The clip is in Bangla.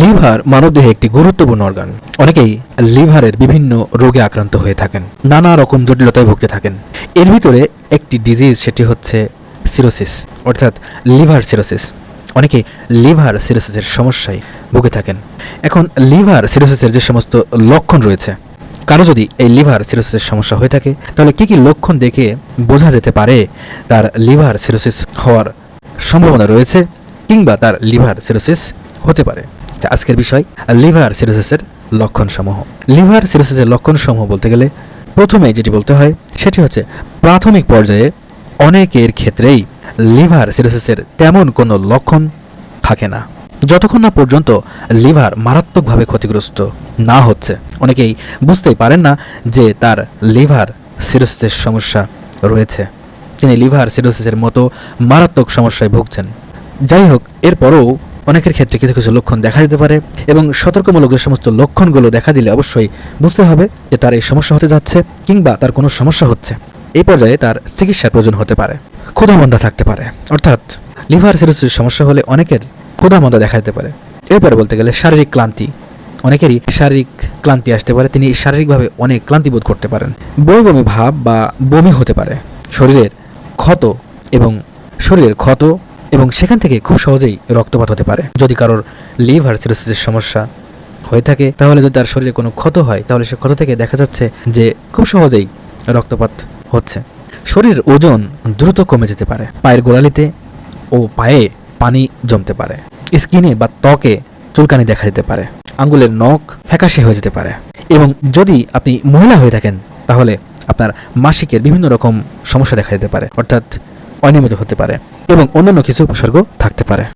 লিভার মানবদেহে একটি গুরুত্বপূর্ণ অর্গান অনেকেই লিভারের বিভিন্ন রোগে আক্রান্ত হয়ে থাকেন, নানা রকম জটিলতায় ভুগতে থাকেন। এর ভিতরে একটি ডিজিজ সেটি হচ্ছে সিরোসিস অর্থাৎ লিভার সিরোসিস অনেকে লিভার সিরোসিসের সমস্যায় ভুগে থাকেন। এখন লিভার সিরোসিসের যে সমস্ত লক্ষণ রয়েছে, কারও যদি এই লিভার সিরোসিসের সমস্যা হয়ে থাকে, তাহলে কী কী লক্ষণ দেখে বোঝা যেতে পারে তার লিভার সিরোসিস হওয়ার সম্ভাবনা রয়েছে কিংবা তার লিভার সিরোসিস হতে পারে? আজকের বিষয়, লিভার সিরোসিসের লক্ষণসমূহ। লিভার সিরোসিসের লক্ষণসমূহ বলতে গেলে প্রথমে যেটি বলতে হয়, সেটি হচ্ছে প্রাথমিক পর্যায়ে অনেকের ক্ষেত্রেই লিভার সিরোসিসের তেমন কোনো লক্ষণ থাকে না। যতক্ষণ না পর্যন্ত লিভার মারাত্মকভাবে ক্ষতিগ্রস্ত না হচ্ছে। অনেকেই বুঝতেই পারেন না যে তার লিভার সিরোসিসের সমস্যা রয়েছে। তিনি লিভার সিরোসিসের মতো মারাত্মক সমস্যায় ভুগছেন। যাই হোক, এরপরও অনেকের ক্ষেত্রে কিছু কিছু লক্ষণ দেখা দিতে পারে এবং সতর্কমূলক যে সমস্ত লক্ষণগুলো দেখা দিলে অবশ্যই বুঝতে হবে যে তার এই সমস্যা হতে যাচ্ছে কিংবা তার কোনো সমস্যা হচ্ছে। এই পর্যায়ে তার চিকিৎসার প্রয়োজন হতে পারে। ক্ষুধামন্দা থাকতে পারে। অর্থাৎ লিভার সিরোসিস সমস্যা হলে অনেকের ক্ষুধামন্দা দেখা দিতে পারে। এরপরে বলতে গেলে শারীরিক ক্লান্তি। অনেকেরই শারীরিক ক্লান্তি আসতে পারে। তিনি শারীরিকভাবে অনেক ক্লান্তি বোধ করতে পারেন। বমি বমি ভাব বা বমি হতে পারে। শরীরের ক্ষত এবং শরীরের ক্ষত এবং সেখান থেকে খুব সহজেই রক্তপাত হতে পারে। যদি কারোর লিভার সিরোসিসের সমস্যা হয়ে থাকে, তাহলে যদি তার শরীরে কোনো ক্ষত হয়, তাহলে সে ক্ষত থেকে দেখা যাচ্ছে যে খুব সহজেই রক্তপাত হচ্ছে। শরীরের ওজন দ্রুত কমে যেতে পারে। পায়ের গোড়ালিতে ও পায়ে পানি জমতে পারে। স্কিনে বা ত্বকে চুলকানি দেখা দিতে পারে। আঙ্গুলের নখ ফ্যাকাশে হয়ে যেতে পারে। এবং যদি আপনি মহিলা হয়ে থাকেন, তাহলে আপনার মাসিকের বিভিন্ন রকম সমস্যা দেখা দিতে পারে। অর্থাৎ অনিয়মিত হতে পারে এবং অন্যান্য কিছু উপসর্গ থাকতে পারে।